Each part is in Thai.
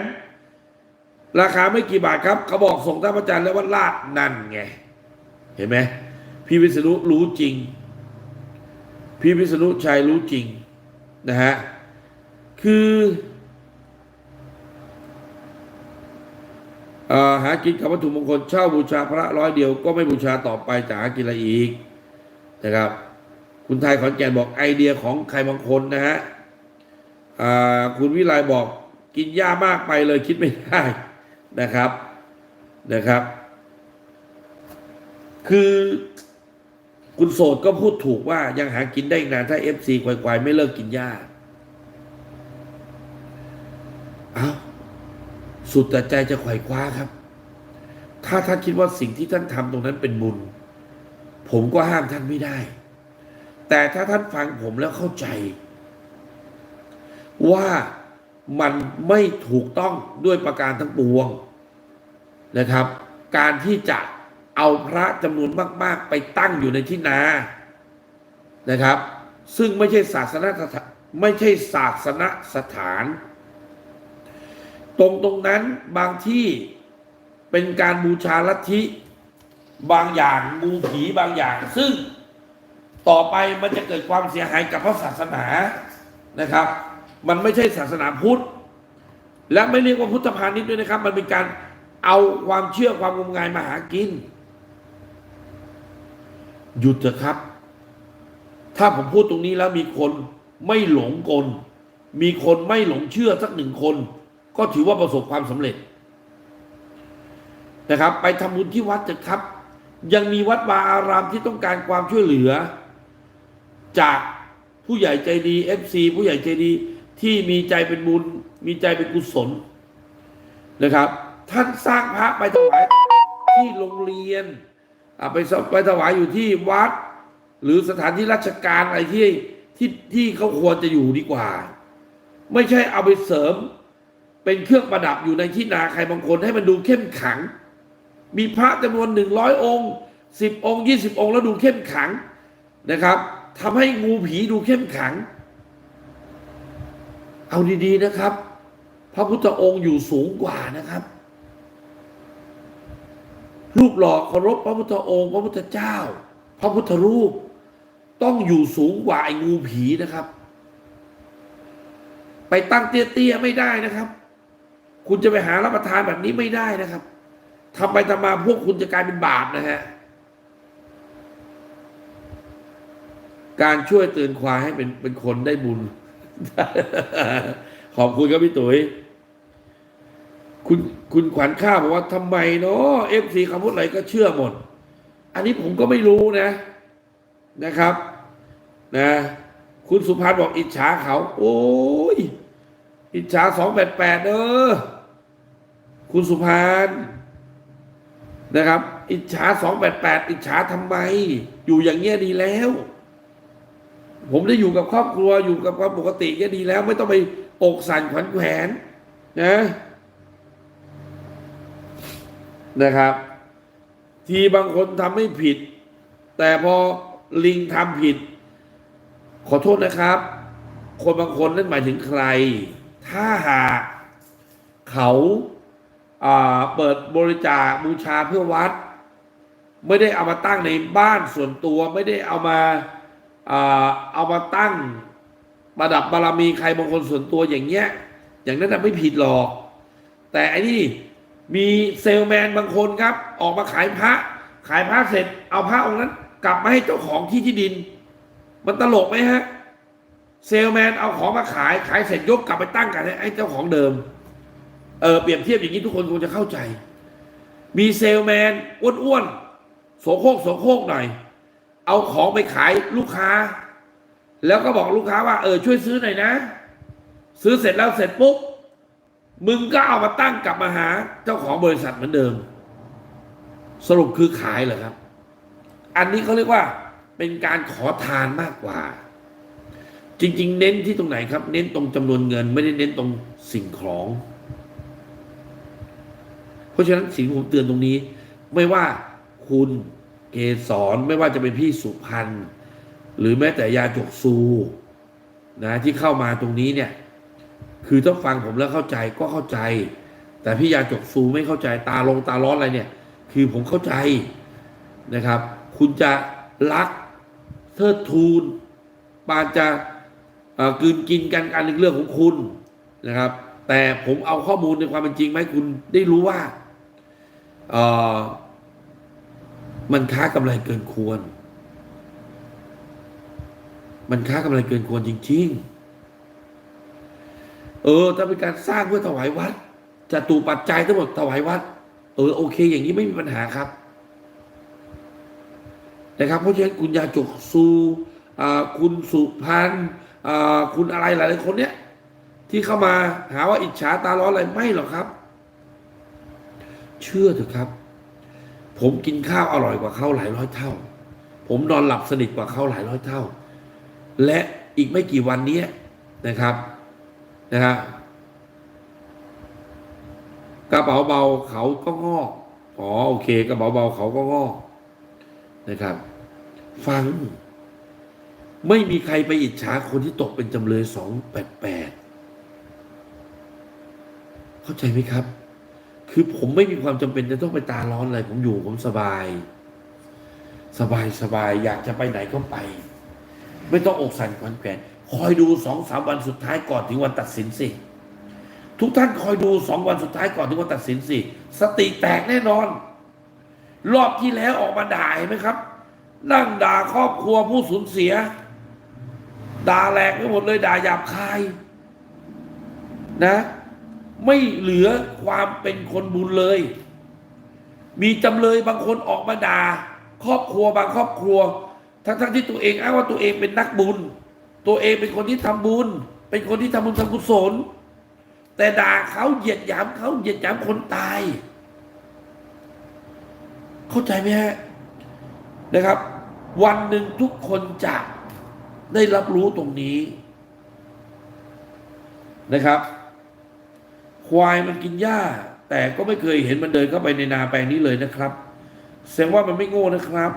ม ราคาไม่กี่บาทครับเขาบอกส่งท่านพระจันทร์แล้วว่าลาดนั่นไง เห็นไหมพี่วิษณุรู้จริง พี่วิษณุชัยรู้จริงนะฮะคือหากินกับวัตถุมงคลเช่าบูชาพระร้อยเดียวก็ไม่บูชาต่อไปจะหากินอะไรอีกนะครับ คุณไทยขอนแก่นบอกไอเดียของใครบางคนนะฮะคุณวิไลบอก กินหญ้ามากไปเลยคิดไม่ได้นะครับนะครับ คือคุณโสดก็พูดถูกว่ายังหากินได้นานถ้าเอฟซีควายๆไม่เลิกกินหญ้าเอาสุดแต่ใจจะไขว่คว้าครับ ถ้าท่านคิดว่าสิ่งที่ท่านทำตรงนั้นเป็นบุญ ผมก็ห้ามท่านไม่ได้ แต่ถ้าท่านฟังผมแล้วเข้าใจ ว่า มันไม่ถูกต้องด้วยประการทั้งปวงนะครับ การที่จะเอาพระจำนวนมาก ๆ ไปตั้งอยู่ในที่นานะครับ ซึ่งไม่ใช่ศาสนาไม่ใช่ศาสนสถาน ตรงตรงนั้นบางที่เป็นการบูชาลัทธิบางอย่างงูผีบางอย่าง ซึ่งต่อไปมันจะเกิดความเสียหายกับพระศาสนานะครับ มันไม่ใช่ศาสนาพุทธ และไม่เรียกว่าพุทธพาณิชย์ด้วยนะครับ มันเป็นการเอาความเชื่อความงมงายมาหากิน หยุดเถอะครับ ถ้าผมพูดตรงนี้แล้วมีคนไม่หลงกล มีคนไม่หลงเชื่อสักหนึ่งคน ก็ถือว่าประสบความสำเร็จนะครับ ไปทำบุญที่วัดเถอะครับ ยังมีวัดวาอารามที่ต้องการความช่วยเหลือ จากผู้ใหญ่ใจดี FC ผู้ใหญ่ใจดี ที่มีใจเป็นบุญ มีใจเป็นกุศลนะครับ ท่านสร้างพระไปถวายที่โรงเรียนอะไปไปถวายอยู่ที่วัด หรือสถานที่ราชการอะไรที่ที่ที่เขาควรจะอยู่ดีกว่า ไม่ใช่เอาไปเสริม เป็นเครื่องประดับอยู่ในที่นาใครบางคนให้มันดูเข้มขัง มีพระจำนวนหนึ่งร้อยองค์สิบองค์ยี่สิบองค์แล้วดูเข้มขังนะครับทำให้งูผีดูเข้มขัง เอาดีๆนะครับ พระพุทธองค์อยู่สูงกว่านะครับ รูปหล่อเคารพพระพุทธองค์ พระพุทธเจ้า พระพุทธรูป ต้องอยู่สูงกว่าไอ้งูผีนะครับ ไปตั้งเตี้ยๆไม่ได้นะครับ คุณจะไปหารับประทานแบบนี้ไม่ได้นะครับทำไปทำมาพวกคุณจะกลายเป็นบาปนะฮะการช่วยเตือนควายให้เป็นเป็นคนได้บุญ ขอบคุณครับพี่ตุ๋ยคุณคุณขวัญข้าวบอกว่าทำไมเนาะเอฟซีคำพูดอะไรก็เชื่อหมด อันนี้ผมก็ไม่รู้นะนะครับ นะ คุณสุพันธ์บอกอิจฉาเขา โอ้ย อิจฉาสองแปดแปดเออคุณสุพันธ์นะครับ อิจฉาสองแปดแปดอิจฉาทำไม อยู่อย่างเงี้ยดีแล้ว ผมได้อยู่กับครอบครัวอยู่กับความปกติก็ดีแล้ว ไม่ต้องไปอกสั่นขวัญแขวนนะนะครับ ทีบางคนทำไม่ผิด แต่พอลิงทำผิด ขอโทษนะครับ คนบางคนนั่นหมายถึงใคร ถ้าหากเขาอ่าเปิดบริจาคบูชาเพื่อวัด ไม่ได้เอามาตั้งในบ้านส่วนตัว ไม่ได้เอามา เอามาตั้งประดับบารมีใครบางคนส่วนตัวอย่างเงี้ย อย่างนั้นน่ะไม่ผิดหรอก แต่อันนี้มีเซลแมนบางคนครับ ออกมาขายพระ ขายพระเสร็จ เอาพระองค์นั้น กลับมาให้เจ้าของที่ที่ดิน มันตลกไหมฮะ เซลแมนเอาของมาขายขายเสร็จยกกลับไปตั้งกันให้เจ้าของเดิม เออเปรียบเทียบอย่างนี้ทุกคนคงจะเข้าใจ มีเซลแมนอ้วนๆโสโครกโสโครกหน่อย เอาของไปขายลูกค้า แล้วก็บอกลูกค้าว่าเออช่วยซื้อหน่อยนะ ซื้อเสร็จแล้วเสร็จปุ๊บมึงก็เอามาตั้งกลับมาหาเจ้าของบริษัทเหมือนเดิม สรุปคือขายเหรอครับ อันนี้เขาเรียกว่าเป็นการขอทานมากกว่า จริง ๆ เน้นที่ตรงไหนครับ เน้นตรงจำนวนเงิน ไม่ได้เน้นตรงสิ่งของ เพราะฉะนั้นสิ่งผมเตือนตรงนี้ ไม่ว่าคุณ เกสรไม่ว่าจะเป็นพี่สุพันธ์หรือแม้แต่ยาจกซูนะที่เข้ามาตรงนี้เนี่ย คือถ้าฟังผมแล้วเข้าใจก็เข้าใจ แต่พี่ยาจกซูไม่เข้าใจตาลงตาร้อนอะไรเนี่ย คือผมเข้าใจนะครับ คุณจะรักเทิดทูนปานจะเอ่อกลืนกินกันการเรื่องของคุณนะครับ แต่ผมเอาข้อมูลในความเป็นจริงมาให้คุณได้รู้ว่าเมันค้ากำไรเกินควร มันค้ากำไรเกินควรจริง ๆ เออถ้าเป็นการสร้างเพื่อถวายวัดจะตูปัจจัยทั้งหมดถวายวัด เออโอเค อย่างนี้ไม่มีปัญหาครับ นะครับ เพราะฉะนั้นคุณยาจกซูคุณสุพันธ์คุณอะไรหลายๆคนเนี้ยที่เข้ามาหาว่าอิจฉาตาร้อนอะไรไม่หรอกครับ เชื่อเถอะครับ ผมกินข้าวอร่อยกว่าเขาหลายร้อยเท่า ผมนอนหลับสนิทกว่าเขาหลายร้อยเท่า และอีกไม่กี่วันนี้นะครับนะครับกระเป๋าเบาเขาก็งอกอ๋อโอเคกระเป๋าเบาเขาก็งอกนะครับ ฟัง ไม่มีใครไปอิจฉาคนที่ตกเป็นจำเลยสองแปดแปดเข้าใจไหมครับ คือผมไม่มีความจำเป็นจะต้องไปตาร้อนอะไรผมอยู่ผมสบาย สบายสบายอยากจะไปไหนก็ไป ไม่ต้องอกสั่นขวัญแขวนคอยดูสองสามวันสุดท้ายก่อนถึงวันตัดสินสิทุกท่านคอยดูสองวันสุดท้ายก่อนถึงวันตัดสินสิสติแตกแน่นอน รอบที่แล้วออกมาด่าเห็นไหมครับ นั่งด่าครอบครัวผู้สูญเสีย ด่าแหลกไปหมดเลยด่าหยาบคาย นะ ไม่เหลือความเป็นคนบุญเลย มีจำเลยบางคนออกมาด่าครอบครัวบางครอบครัว ทั้งๆที่ตัวเองอ้างว่าตัวเองเป็นนักบุญ ตัวเองเป็นคนที่ทำบุญ เป็นคนที่ทำบุญทำกุศล แต่ด่าเขาเหยียดหยามเขาเหยียดหยามคนตาย เข้าใจไหมฮะนะครับ วันหนึ่งทุกคนจะได้รับรู้ตรงนี้นะครับ ควายมันกินหญ้า แต่ก็ไม่เคยเห็นมันเดินเข้าไปในนาแปลงนี้เลยนะครับแสดงว่ามันไม่โง่นะครับ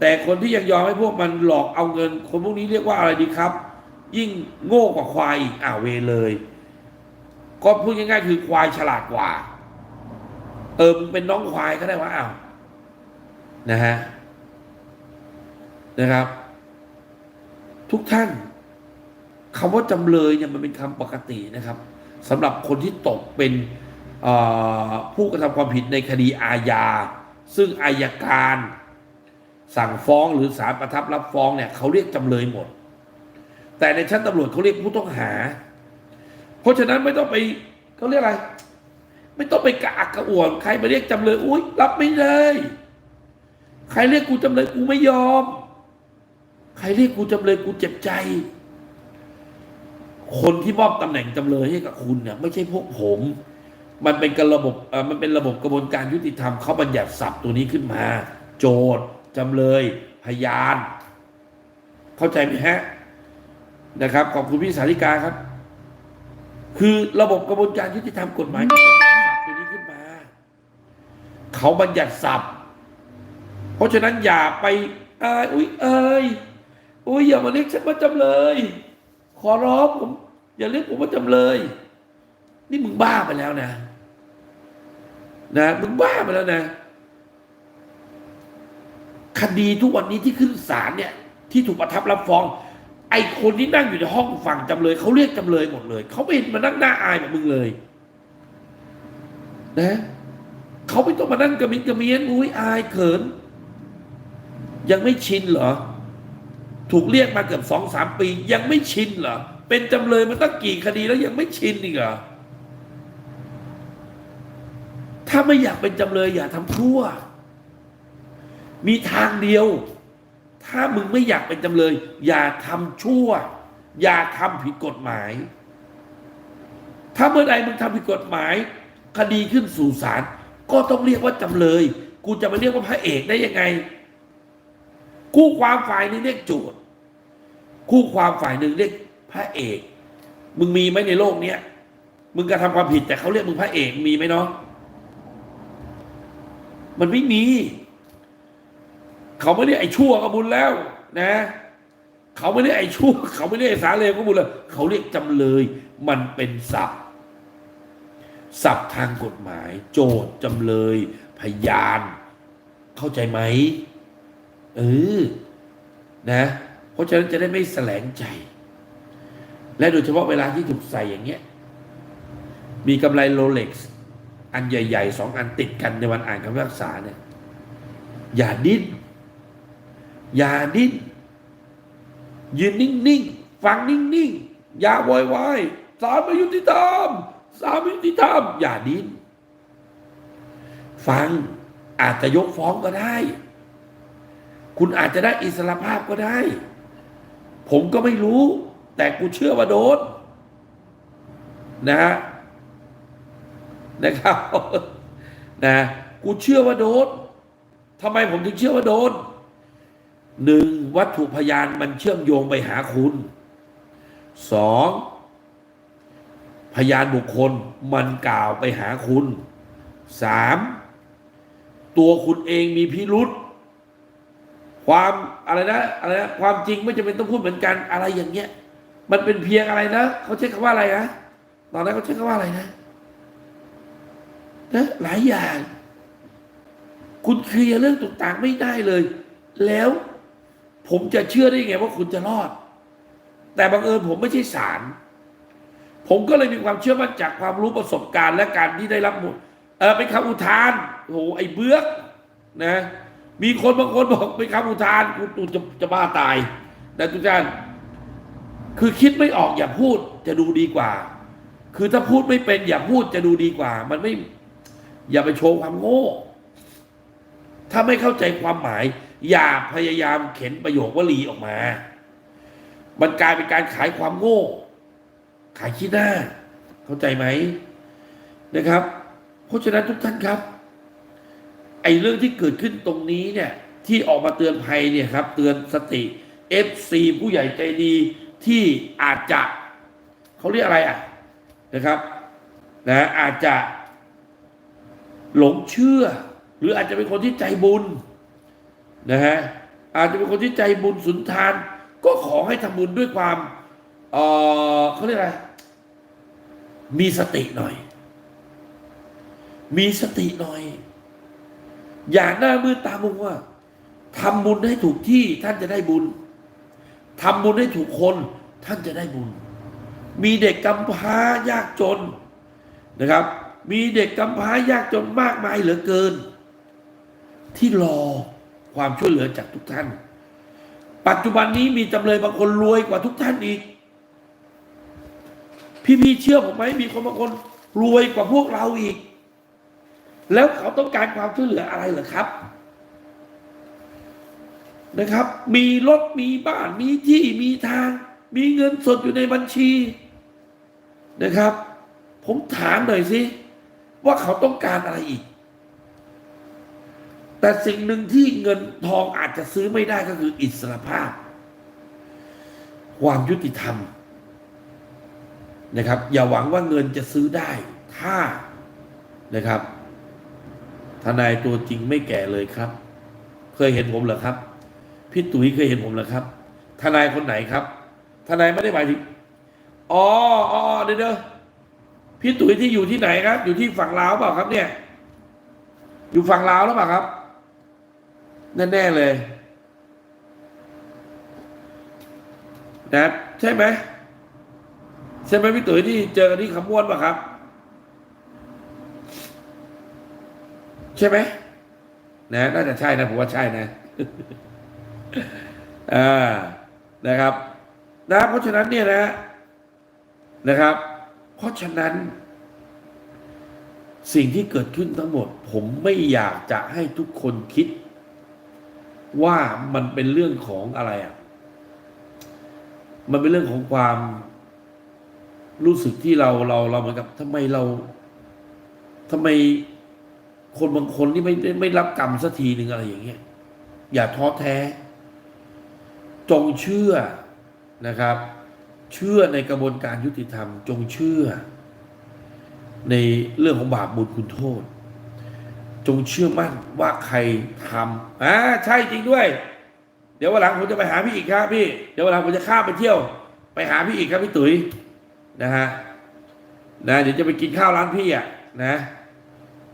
แต่คนที่ยังยอมให้พวกมันหลอกเอาเงิน คนพวกนี้เรียกว่าอะไรดีครับ ยิ่งโง่กว่าควายอีกอ่าเวเลย ก็พูดง่ายๆคือควายฉลาดกว่า เออมึงเป็นน้องควายก็ได้วะอ้าวนะฮะนะครับ ทุกท่านคำว่าจำเลยเนี่ยมันเป็นคำปกตินะครับ สำหรับคนที่ตกเป็นผู้กระทำความผิดในคดีอาญา ซึ่งอายการ สั่งฟ้องหรือศาลประทับรับฟ้องเนี่ยเขาเรียกจำเลยหมด แต่ในชั้นตำรวจเขาเรียกผู้ต้องหา เพราะฉะนั้นไม่ต้องไปเขาเรียกอะไร ไม่ต้องไปกระอักกระอ่วนใครมาเรียกจำเลยอุ้ยรับไม่ได้ใครเรียกกูจำเลยกูไม่ยอม ใครเรียกกูจำเลยกูเจ็บใจ คนที่มอบตำแหน่งจำเลยให้กับคุณเนี่ยไม่ใช่พวกผม มันเป็นกระบบมันเป็นระบบกระบวนการยุติธรรมเขาบัญญัติศัพท์ตัวนี้ขึ้นมา โจทย์จำเลยพยาน เข้าใจไหมฮะนะครับ ขอบคุณพี่สาริกาครับ คือระบบกระบวนการยุติธรรมกฎหมายเขาบัญญัติศัพท์ตัวนี้ขึ้นมาเขาบัญญัติศัพท์ เพราะฉะนั้นอย่าไปอยอุ้ยเอยอุ้ยอย่ามาเรียกฉันว่าจำเลย ขอร้องผม อย่าเรียกผมว่าจำเลย นี่มึงบ้าไปแล้วนะนะมึงบ้าไปแล้วนะ คดีทุกวันนี้ที่ขึ้นศาลเนี่ย ที่ถูกประทับรับฟ้อง ไอคนที่นั่งอยู่ในห้องฝั่งจำเลยเขาเรียกจำเลยหมดเลยเขาไม่เห็นมานั่งหน้าอายแบบมึงเลย นะเขาไม่ต้องมานั่งกระมิดกระเมียนอุ้ยอายเขิน ยังไม่ชินเหรอ ถูกเรียกมาเกือบสองสามปี ยังไม่ชินเหรอ เป็นจำเลยมาตั้งกี่คดีแล้วยังไม่ชินอีกเหรอ ถ้าไม่อยากเป็นจำเลยอย่าทำชั่ว มีทางเดียว ถ้ามึงไม่อยากเป็นจำเลย อย่าทำชั่ว อย่าทำผิดกฎหมาย ถ้าเมื่อใดมึงทำผิดกฎหมาย คดีขึ้นสู่ศาลก็ต้องเรียกว่าจำเลย กูจะมาเรียกว่าพระเอกได้ยังไง คู่ความฝ่ายหนึงเรียกโจทย์คู่ความฝ่ายหนึ่งเรียกพระเอก มึงมีไหมในโลกเนี้ยมึงกระทำความผิดแต่เขาเรียกมึงพระเอกมีไหมเนาะมันไม่มี เขาไม่ได้ไอ้ชั่วก็บุญแล้ว นะ เขาไม่ได้ไอ้ชั่ว เขาไม่ได้ไอ้สาเลวก็บุญแล้ว เขาเรียกจำเลย มันเป็นศัพท์ศัพท์ทางกฎหมาย โจทย์จำเลย พยาน เข้าใจไหม เออนะ เพราะฉะนั้นจะได้ไม่แสลงใจ และโดยเฉพาะเวลาที่ถูกใส่อย่างเงี้ย มีกำไรโรเล็กซ์อันใหญ่ๆสองอันติดกันในวันอ่านคำพิพากษาเนี่ย อย่าดิ้น อย่าดิ้น ยืนนิ่งๆ ฟังนิ่งๆ อย่าโวยวายสารไม่ยุติธรรมสารไม่ยุติธรรมอย่าดิ้น ฟังอาจจะยกฟ้องก็ได้ คุณอาจจะได้อิสรภาพก็ได้ ผมก็ไม่รู้ แต่กูเชื่อว่าโดน นะฮะนะครับนะกูเชื่อว่าโดนทำไมผมถึงเชื่อว่าโดนหนึ่งวัตถุพยานมันเชื่อมโยงไปหาคุณสองพยานบุคคลมันกล่าวไปหาคุณสามตัวคุณเองมีพิรุษ ความอะไรนะอะไรนะความจริงไม่จำเป็นต้องพูดเหมือนกันอะไรอย่างเงี้ย มันเป็นเพียงอะไรนะเขาใช้คำว่าอะไรนะตอนนั้นเขาใช้คำว่าอะไรนะนะหลายอย่าง คุณเคลียร์เรื่องต่างๆไม่ได้เลย แล้วผมจะเชื่อได้ไงว่าคุณจะรอด แต่บังเอิญผมไม่ใช่ศาลผมก็เลยมีความเชื่อมั่นจากความรู้ประสบการณ์และการที่ได้รับหมดเออเป็นคำอุทานโอ้โหไอ้เบื้อกนะ มีคนบางคนบอกเป็นคำอุทานกูตูจะจะบ้าตายนะทุกท่านคือคิดไม่ออกอย่าพูดจะดูดีกว่า คือถ้าพูดไม่เป็นอย่าพูดจะดูดีกว่า มันไม่ อย่าไปโชว์ความโง่ ถ้าไม่เข้าใจความหมาย อย่าพยายามเข็นประโยควลีออกมา มันกลายเป็นการขายความโง่ ขายขี้หน้า เข้าใจไหมนะครับ เพราะฉะนั้นทุกท่านครับ อ้เรื่องที่เกิดขึ้นตรงนี้เนี่ยที่ออกมาเตือนภัยเนี่ยครับเตือนสติ FC ผู้ใหญ่ใจดีที่อาจจะเขาเรียกอะไรอะนะครับนะอาจจะหลงเชื่อ หรืออาจจะเป็นคนที่ใจบุญนะฮะอาจจะเป็นคนที่ใจบุญสุนทาน ก็ขอให้ทำบุญด้วยความเออเขาเรียกอะไรมีสติหน่อย มีสติหน่อย อย่าหน้ามืดตามัวทำบุญให้ถูกที่ท่านจะได้บุญทำบุญให้ถูกคนท่านจะได้บุญ มีเด็กกำพร้ายากจนนะครับ มีเด็กกำพร้ายากจนมากมายเหลือเกิน ที่รอความช่วยเหลือจากทุกท่าน ปัจจุบันนี้มีจำเลยบางคนรวยกว่าทุกท่านอีก พี่ๆเชื่อผมไหมมีคนบางคนรวยกว่าพวกเราอีก แล้วเขาต้องการความช่วยเหลืออะไรเหรอครับ นะครับ มีรถมีบ้านมีที่มีทาง มีเงินสดอยู่ในบัญชีนะครับ ผมถามหน่อยสิว่าเขาต้องการอะไรอีก แต่สิ่งหนึ่งที่เงินทองอาจจะซื้อไม่ได้ก็คืออิสรภาพ ความยุติธรรมนะครับ อย่าหวังว่าเงินจะซื้อได้ ถ้านะครับ ทนายตัวจริงไม่แก่เลยครับ เคยเห็นผมเหรอครับ พี่ตุ๋ยเคยเห็นผมเหรอครับ ทนายคนไหนครับ ทนายไม่ได้หมายถึงอ๋ออ๋อเดี๋ยวเดี๋ยวพี่ตุ๋ยที่อยู่ที่ไหนครับ อยู่ที่ฝั่งลาวเปล่าครับ เนี่ย อยู่ฝั่งลาวหรือเปล่าครับแน่ๆเลยนะใช่ไหมใช่ไหมพี่ตุ๋ยที่เจอกันที่ขมวนป่ะครับ ใช่ไหมนะน่าจะใช่นะผมว่าใช่นะอ่านะครับนะเพราะฉะนั้นเนี่ยนะนะครับ เพราะฉะนั้น สิ่งที่เกิดขึ้นทั้งหมด ผมไม่อยากจะให้ทุกคนคิด ว่ามันเป็นเรื่องของอะไรอะ มันเป็นเรื่องของความรู้สึกที่เราเราเราเหมือนกับทำไมเราทำไม คนบางคนนี่ไม่ไม่ไม่รับกรรมสักทีหนึ่งอะไรอย่างเงี้ยอย่าท้อแท้ จงเชื่อนะครับ เชื่อในกระบวนการยุติธรรม จงเชื่อ ในเรื่องของบาปบุญคุณโทษ จงเชื่อมั่นว่าใครทำอ่าใช่จริงด้วย เดี๋ยววันหลังผมจะไปหาพี่อีกครับพี่ เดี๋ยววันหลังผมจะข้ามไปเที่ยว ไปหาพี่อีกครับพี่ตุ๋ยนะฮะนะเดี๋ยวจะไปกินข้าวร้านพี่อะนะ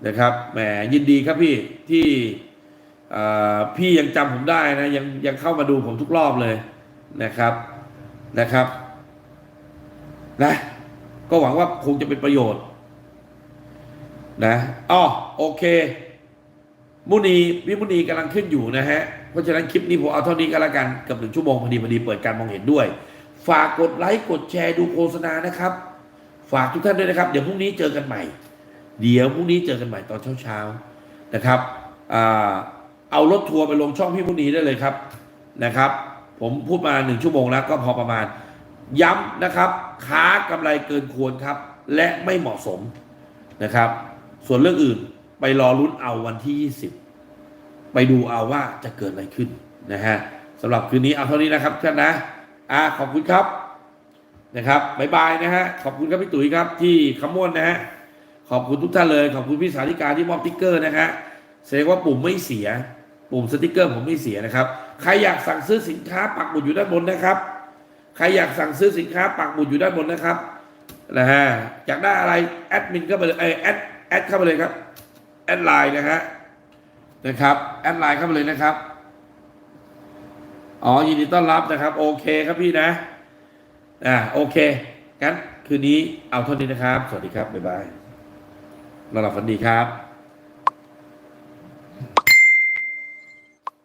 นะครับแหมยินดีครับพี่ที่พี่ยังจำผมได้นะยังยังเข้ามาดูผมทุกรอบเลยนะครับนะครับนะก็หวังว่าคงจะเป็นประโยชน์นะอ๋อโอเค มุนีวิมุนีกำลังขึ้นอยู่นะฮะ เพราะฉะนั้นคลิปนี้ผมเอาเท่านี้ก็แล้วกันกับหนึ่งชั่วโมงพอดีพอดีเปิดการมองเห็นด้วย ฝากกดไลค์กดแชร์ดูโฆษณานะครับ ฝากทุกท่านด้วยนะครับ เดี๋ยวพรุ่งนี้เจอกันใหม่ เดี๋ยวพรุ่งนี้เจอกันใหม่ตอนเช้าๆนะครับอเอารถทัวร์ไปลงช่องพี่มุนีได้เลยครับนะครับ ผมพูดมาหนึ่งชั่วโมงแล้วก็พอประมาณ ย้ำนะครับ ค้ากำไรเกินควรครับ และไม่เหมาะสมนะครับ ส่วนเรื่องอื่นไปรอลุ้นเอาวันที่ 20 ไปดูเอาว่าจะเกิดอะไรขึ้นนะฮะสำหรับคืนนี้เอาเท่านี้นะครับท่านนะอ่าขอบคุณครับนะครับบ๊ายบายนะฮะขอบคุณครับพี่ตุ๋ยครับที่ขมวนนะฮะ ขอบคุณทุกท่านเลย ขอบคุณพี่สาธิกาที่มอบสติ๊กเกอร์นะฮะแสดงว่าปุ่มไม่เสีย ปุ่มสติ๊กเกอร์ผมไม่เสียนะครับ ใครอยากสั่งซื้อสินค้าปักหมุดอยู่ด้านบนนะครับ ใครอยากสั่งซื้อสินค้าปักหมุดอยู่ด้านบนนะครับนะฮะอยากได้อะไรแอดมินเข้าไปเลยเออแอดแอดเข้าไปเลยครับแอดไลน์นะฮะนะครับแอดไลน์เข้าไปเลยนะครับอ๋อยินดีต้อนรับนะครับ โอเคครับพี่นะอ่าโอเคงั้นคืนนี้เอาเท่านี้นะครับ สวัสดีครับบ๊ายบาย นอนหลับฝันดีครับ